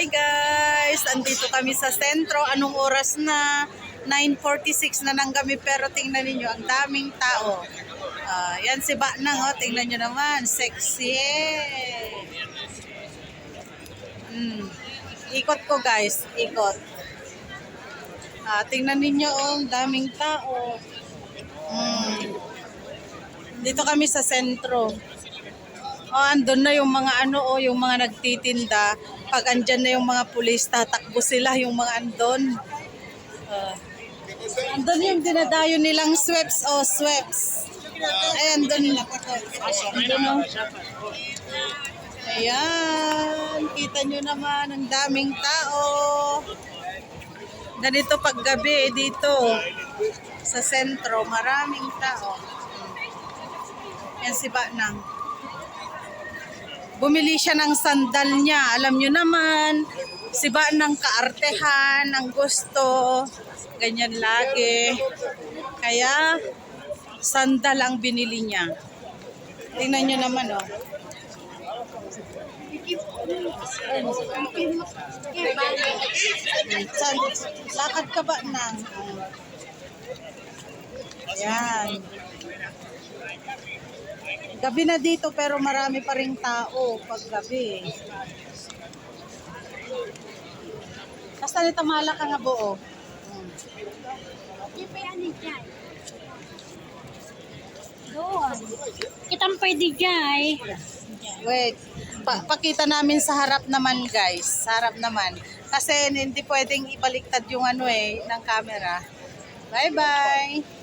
Hi guys! Andito kami sa sentro. Anong oras na? 9.46 na nang kami pero tingnan ninyo, ang daming tao. Ah, yan si Baknang, oh. tingnan nyo naman. Sexy! Mm. Ikot ko guys, ikot. Ah, tingnan ninyo, oh, daming tao. Mm. Dito kami sa sentro. Oh, andun na yung mga ano, oh, yung mga nagtitinda. Pag andyan na yung mga pulis, tatakbo sila yung mga andon. Uh, andun yung dinadayo nilang sweeps, oh, sweeps. Ay, andun. Andun, oh. Ayan, kita nyo naman, ang daming tao. Ganito pag gabi, dito, sa sentro, maraming tao. Yan si Baknang. Bumili siya ng sandal niya. Alam nyo naman, si ba ng kaartehan, ang gusto, ganyan lagi. Kaya, sandal ang binili niya. Tingnan nyo naman, oh. Lakad ka ba nang? Yan. Gabi na dito pero marami pa ring tao pag gabi. Basta ni tamala ka nga buo. Di pa yan dyan. Doon. Kitang pwede dyan. Wait, pa- pakita namin sa harap naman guys. Sa harap naman. Kasi hindi pwedeng ibaliktad yung ano eh, ng camera. Bye-bye!